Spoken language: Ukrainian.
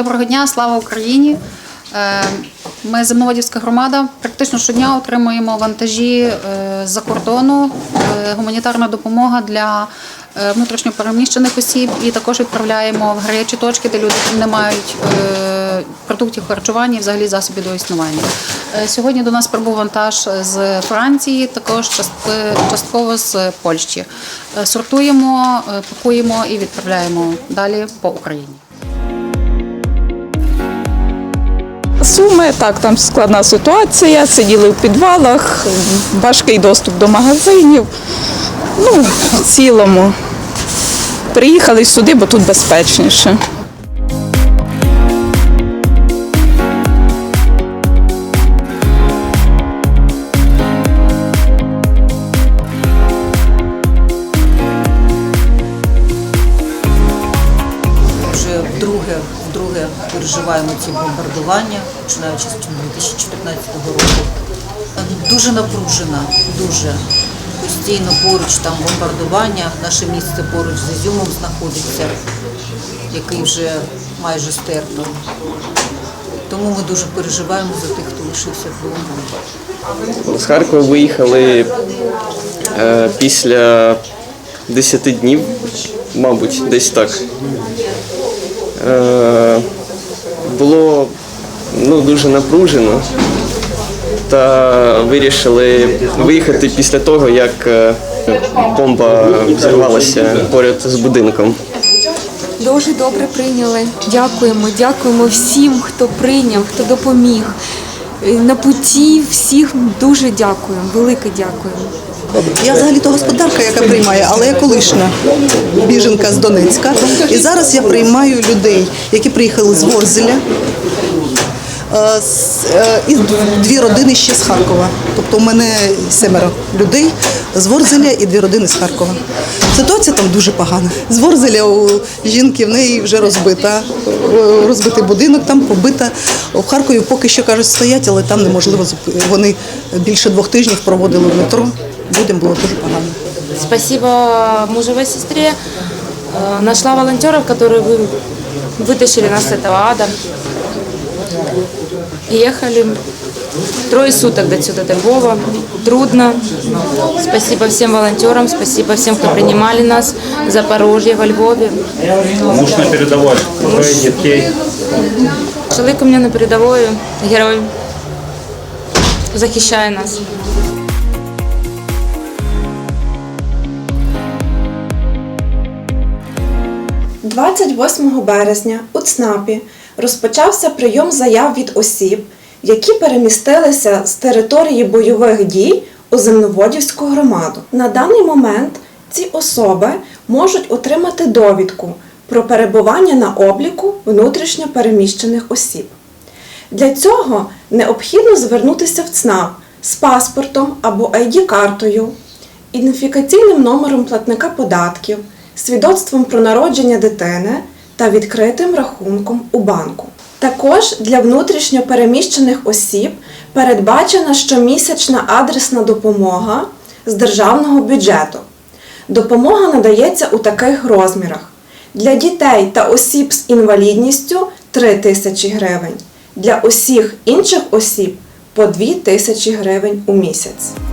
Доброго дня, слава Україні! Е, Ми Земноводівська громада. Практично щодня отримуємо вантажі е, з-за кордону, е, гуманітарна допомога для е, внутрішньопереміщених осіб і також відправляємо в гарячі точки, де люди не мають продуктів харчування і взагалі засобів до існування. Сьогодні до нас прибув вантаж з Франції, також частково з Польщі. Сортуємо, пакуємо і відправляємо далі по Україні. Суми, так, там складна ситуація, сиділи в підвалах, важкий доступ до магазинів. Ну, в цілому. Приїхали сюди, бо тут безпечніше. Переживаємо ці бомбардування, починаючи з 2014 року. Дуже напружена, дуже. Постійно поруч там бомбардування. Наше місце поруч з Ізюмом знаходиться, який вже майже стерто. Тому ми дуже переживаємо за тих, хто лишився вдома. З Харкова виїхали е, після 10 днів, мабуть, десь так. Е, було ну, дуже напружено. Та вирішили виїхати після того, як е, бомба взірвалася поряд з будинком. Дуже добре прийняли. Дякуємо, дякуємо всім, хто прийняв, хто допоміг. Е, На путі всіх дуже дякуємо, велике дякуємо. Я взагалі-то господарка, яка приймає, але я колишня біженка з Донецька. І зараз я приймаю людей, які приїхали з Ворзеля. е, з- е, І дві родини ще з Харкова. Тобто у мене семеро людей з Ворзеля і дві родини з Харкова. Ситуація там дуже погана. З Ворзеля у жінки в неї вже розбита, е, розбитий будинок, там побита. В Харкові поки що кажуть стоять, але там неможливо зуп- Вони більше двох тижнів проводили в метро. Людям було дуже погано. Спасибо мужевой сестре. Э, Нашла волонтеров, которые вы, вытащили нас с этого ада. Ехали трое суток до сюда, до Львова. Трудно. Спасибо всем волонтерам, спасибо всем, кто принимали нас в Запорожье, во Львове. Муж на передовой, двоє дітей. Чоловік у мене на передової, герой. Захищає нас. 28 березня у ЦНАПі розпочався прийом заяв від осіб, які перемістилися з території бойових дій у Земноводівську громаду. На даний момент ці особи можуть отримати довідку про перебування на обліку внутрішньо переміщених осіб. Для цього необхідно звернутися в ЦНАП з паспортом або ID-картою, ідентифікаційним номером платника податків, свідоцтвом про народження дитини та відкритим рахунком у банку. Також для внутрішньо переміщених осіб передбачена щомісячна адресна допомога з державного бюджету. Допомога надається у таких розмірах: для дітей та осіб з інвалідністю 3 тисячі гривень, для усіх інших осіб по 2 тисячі гривень у місяць.